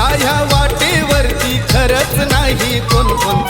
ह्या वाटेवरती खरंच नाही कोण कोण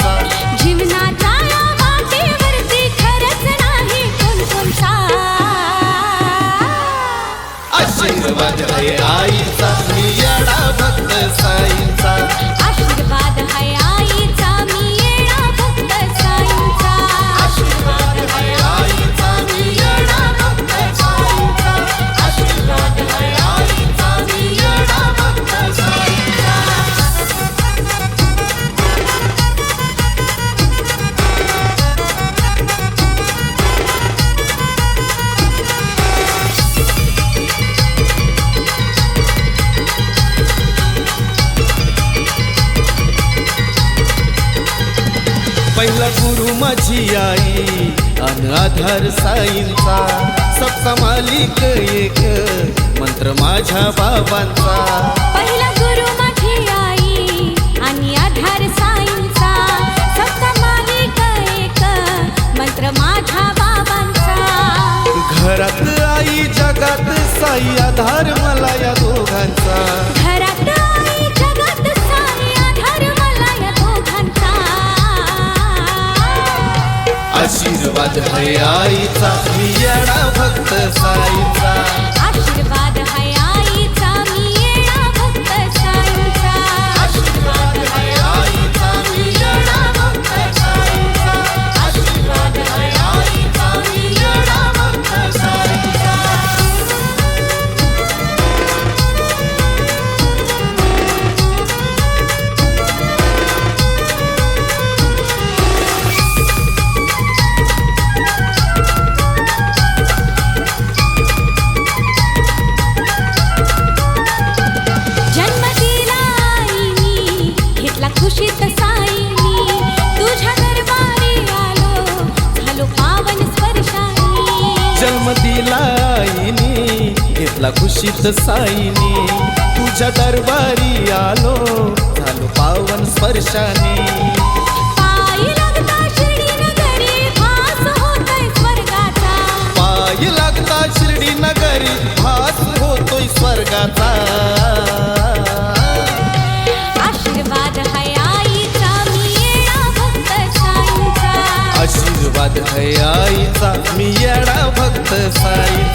पहिला गुरु माझी आई अन आधार साईंचा. सबका मालिक एक मंत्र माझ्या बाबांचा. पहिला गुरु माझी आई आणि आधार साईंचा. सबका मालिक एक मंत्र माझ्या बाबांचा. घरात आई जगात साई आधार मला या दोघांचा. घरात आशीर्वाद आहे आईचा. मी येणार भक्त साईचा. घेतला खुशीत साईनी तुझ्या दरबारी आलो झालो पावन स्पर्शाने. पायी लागता शिर्डी नगरी भास होतोय स्वर्गाचा. आशीर्वाद हाय आईचा मी येणा भक्त साईंचा. आशीर्वाद है आईचा मी येडा भक्त साईचा.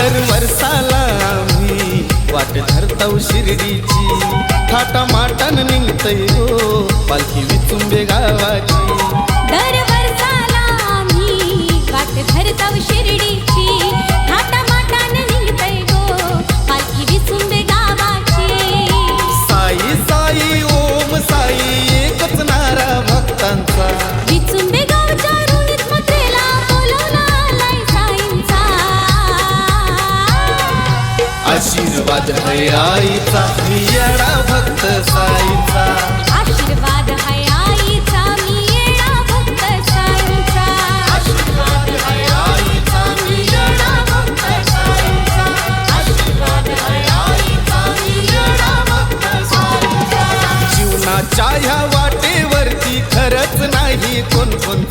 दर वर्षाला आम्ही वाट धरताव शिर्डीची. थाटा माटान निघतय हो पालखी विचुंबे गावाची. आशीर्वाद है आईचा. मी येडा भक्त साईचा. आशीर्वाद है आईचा. मी येडा भक्त साईचा. आशीर्वाद है आईचा. मी येडा भक्त साईचा. आशीर्वाद है आईचा. मी येडा भक्त साईचा. जीवनाच्या ह्या वाटेवरती खरच नाही कोण कोण